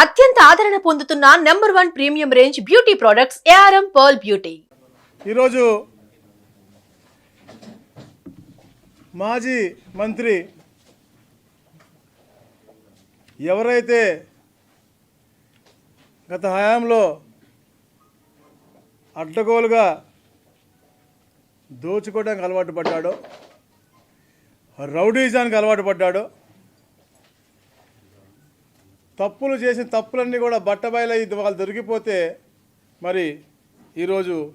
అత్యంత ఆదరణ పొందుతున్న number one premium range beauty products ARM pearl beauty. ఈరోజు మాజీ మంత్రి ఎవరైతే గత హయాంలో అడ్డగోలుగా దోచుకోవడానికి అలవాటు పడ్డాడో రౌడీజానికి అలవాటు పడ్డాడో తప్పులు చేసిన తప్పులన్నీ కూడా బట్టబయలై వాళ్ళు దొరికిపోతే మరి ఈరోజు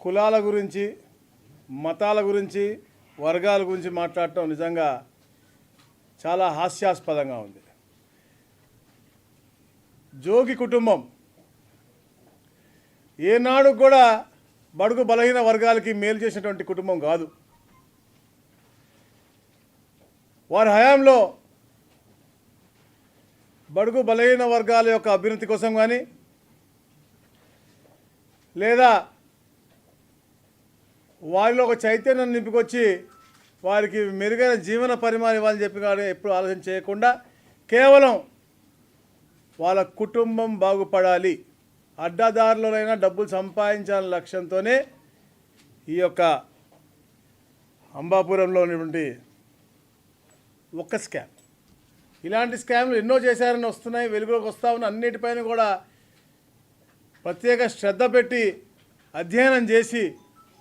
కులాల గురించి మతాల గురించి వర్గాల గురించి మాట్లాడటం నిజంగా చాలా హాస్యాస్పదంగా ఉంది. జోగి కుటుంబం ఏనాడు కూడా బడుగు బలహీన వర్గాలకి మేలు చేసినటువంటి కుటుంబం కాదు. వారి హయాంలో బడుగు బలహీన వర్గాల యొక్క అభివృద్ధి కోసం కానీ లేదా వారిలో ఒక చైతన్యం నింపుకొచ్చి వారికి మెరుగైన జీవన పరిమాణం ఇవ్వాలని చెప్పి కానీ ఎప్పుడు ఆలోచన చేయకుండా కేవలం వాళ్ళ కుటుంబం బాగుపడాలి అడ్డదారులైనా డబ్బులు సంపాదించాలనే లక్ష్యంతోనే ఈ యొక్క అంబాపురంలో ఉన్నటువంటి ఒక్క స్కామ్. ఇలాంటి స్కామ్లు ఎన్నో చేశారని వస్తున్నాయి వెలుగులోకి వస్తా ఉన్న అన్నిటిపైన కూడా ప్రత్యేక శ్రద్ధ పెట్టి అధ్యయనం చేసి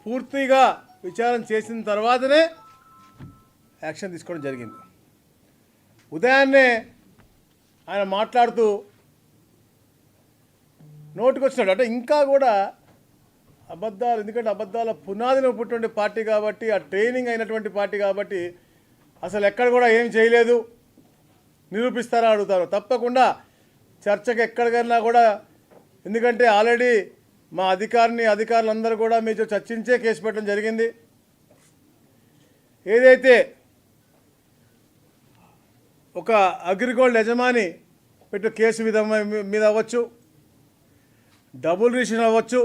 పూర్తిగా విచారణ చేసిన తర్వాతనే యాక్షన్ తీసుకోవడం జరిగింది. ఉదయాన్నే ఆయన మాట్లాడుతూ నోటికొచ్చినాడు. అంటే ఇంకా కూడా అబద్ధాలు ఎందుకంటే అబద్ధాల పునాదిని పుట్టినటువంటి పార్టీ కాబట్టి ఆ ట్రైనింగ్ అయినటువంటి పార్టీ కాబట్టి అసలు ఎక్కడ కూడా ఏం చేయలేదు. నిరూపిస్తారా అడుగుతారు. తప్పకుండా చర్చకు ఎక్కడికైనా కూడా ఎందుకంటే ఆల్రెడీ మా అధికారిని అధికారులందరూ కూడా మీతో చర్చించే కేసు పెట్టడం జరిగింది. ఏదైతే ఒక అగ్రిగోల్డ్ యజమాని పెట్టు కేసు మీద మీద అవ్వచ్చు డబుల్ రిజిస్ట్రేషన్ అవ్వచ్చు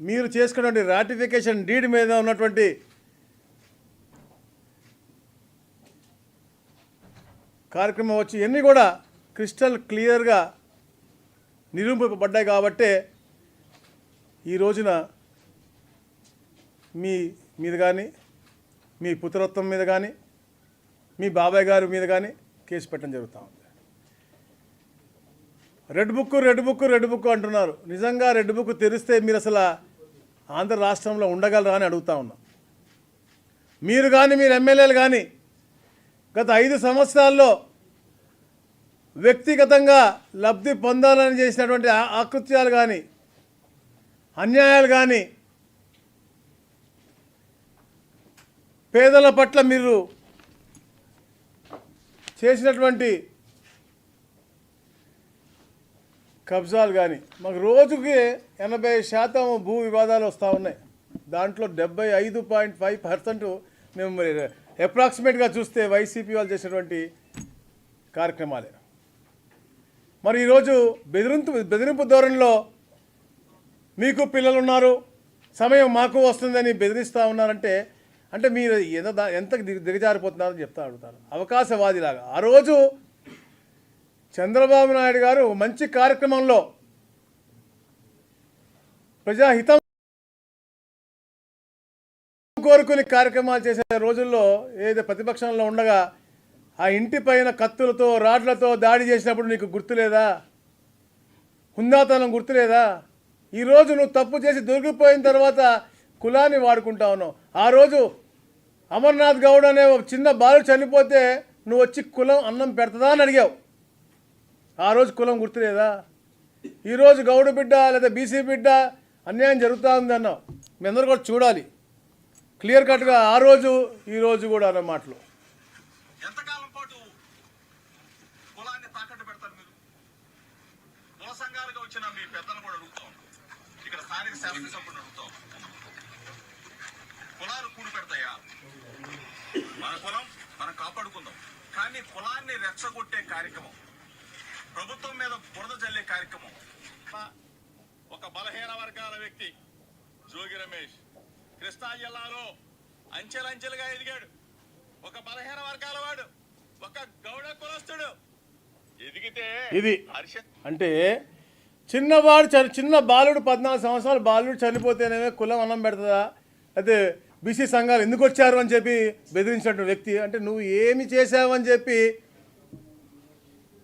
మీరు చేసుకున్నటువంటి రాటిఫికేషన్ డీడ్ మీద ఉన్నటువంటి కార్యక్రమం వచ్చి ఇవన్నీ కూడా క్రిస్టల్ క్లియర్గా నిరూపింపబడ్డాయి కాబట్టే ఈ రోజున మీ మీద కానీ మీ పుత్రత్వం మీద కానీ మీ బాబాయ్ గారి మీద కానీ కేసు పెట్టడం జరుగుతూ ఉంది. Red book red book red book అంటున్నారు. నిజంగా రెడ్ బుక్ తెరిస్తే మీరు అసలు ఆంధ్ర రాష్ట్రంలో ఉండగలరా అని అడుగుతా ఉన్నాం. మీరు కానీ మీరు ఎమ్మెల్యేలు కానీ గత ఐదు సంవత్సరాల్లో వ్యక్తిగతంగా లబ్ధి పొందాలని చేసినటువంటి ఆకృత్యాలు కానీ అన్యాయాలు కానీ పేదల పట్ల మీరు చేసినటువంటి కబ్జాలు కానీ మాకు రోజుకి ఎనభై శాతం భూ వివాదాలు వస్తూ ఉన్నాయి. దాంట్లో డెబ్బై ఐదు పాయింట్ ఫైవ్ పర్సెంట్ మేము అప్రాక్సిమేట్గా చూస్తే వైసీపీ వాళ్ళు చేసినటువంటి కార్యక్రమాలే. మరి ఈరోజు బెదిరింపు బెదిరింపు ధోరణిలో మీకు పిల్లలు ఉన్నారు సమయం మాకు వస్తుందని బెదిరిస్తూ ఉన్నారంటే అంటే మీరు ఎంత ఎంత దిగ- దిగజారిపోతున్నారని చెప్తా అడుగుతారు. అవకాశవాదిలాగా. ఆ రోజు చంద్రబాబు నాయుడు గారు మంచి కార్యక్రమంలో ప్రజాహితం కోరుకుని కార్యక్రమాలు చేసే రోజుల్లో ఏదైతే ప్రతిపక్షంలో ఉండగా ఆ ఇంటి పైన కత్తులతో రాడ్లతో దాడి చేసినప్పుడు నీకు గుర్తులేదా? హుందాతనం గుర్తులేదా? ఈరోజు నువ్వు తప్పు చేసి దొరికిపోయిన తర్వాత కులాన్ని వాడుకుంటా ఉన్నావు. ఆ రోజు అమర్నాథ్ గౌడ్ అనే చిన్న బాలు చనిపోతే నువ్వు వచ్చి కులం అన్నం పెడతదా అని అడిగావు. ఆ రోజు కులం గుర్తులేదా? ఈరోజు గౌడ బిడ్డ లేదా బీసీ బిడ్డ అన్యాయం జరుగుతూ ఉంది అన్నావు. మీ అందరూ కూడా చూడాలి. క్లియర్ కట్గా ఆ రోజు ఈ రోజు కూడా అన్న మాటలు. ఎంతకాలం పాటు కులాన్ని తాకట్టు పెడతారు మీరు? వచ్చిన మీ కూడా ఇక్కడ స్థానిక కులాలు కూడి పెడతాయా? మన కులం మనం కాపాడుకుందాం. కానీ కులాన్ని రెచ్చగొట్టే కార్యక్రమం ప్రభుత్వం మీద బురద చల్లే కార్యక్రమం. ఒక బలహీన వర్గాల వ్యక్తి జోగి రమేష్. కృష్ణా జిల్లాలో అంచెలంచెలుగా ఎదిగాడు. ఒక బలహీన వర్గాల వాడు ఒక గౌడ కులస్తుడు. ఎదిగితే ఇది అంటే చిన్నవాడు చని చిన్న బాలుడు పద్నాలుగు సంవత్సరాలు బాలుడు చనిపోతేనేమే కులం అన్నం పెడుతుందా? అయితే బీసీ సంఘాలు ఎందుకు వచ్చారు అని చెప్పి బెదిరించినటువంటి వ్యక్తి అంటే నువ్వు ఏమి చేసావు అని చెప్పి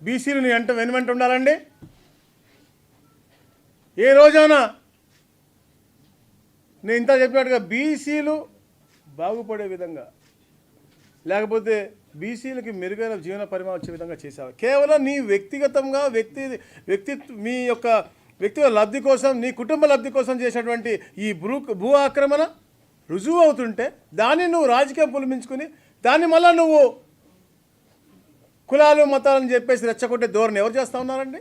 బీసీలు నీ అంట వెనువెంట ఉండాలండి? ఏ రోజైనా నేను ఇంత చెప్పినట్టుగా బీసీలు బాగుపడే విధంగా లేకపోతే బీసీలకి మెరుగైన జీవన పరిమాణం వచ్చే విధంగా చేశావు? కేవలం నీ వ్యక్తిగతంగా వ్యక్తి వ్యక్తిత్వ మీ యొక్క వ్యక్తిగత లబ్ధి కోసం నీ కుటుంబ లబ్ధి కోసం చేసినటువంటి ఈ భూ భూ ఆక్రమణ రుజువు అవుతుంటే దాన్ని నువ్వు రాజకీయం పులిమించుకుని దాన్ని మళ్ళీ నువ్వు కులాలు మతాలని చెప్పేసి రెచ్చగొట్టే ధోరణి ఎవరు చేస్తా ఉన్నారండి?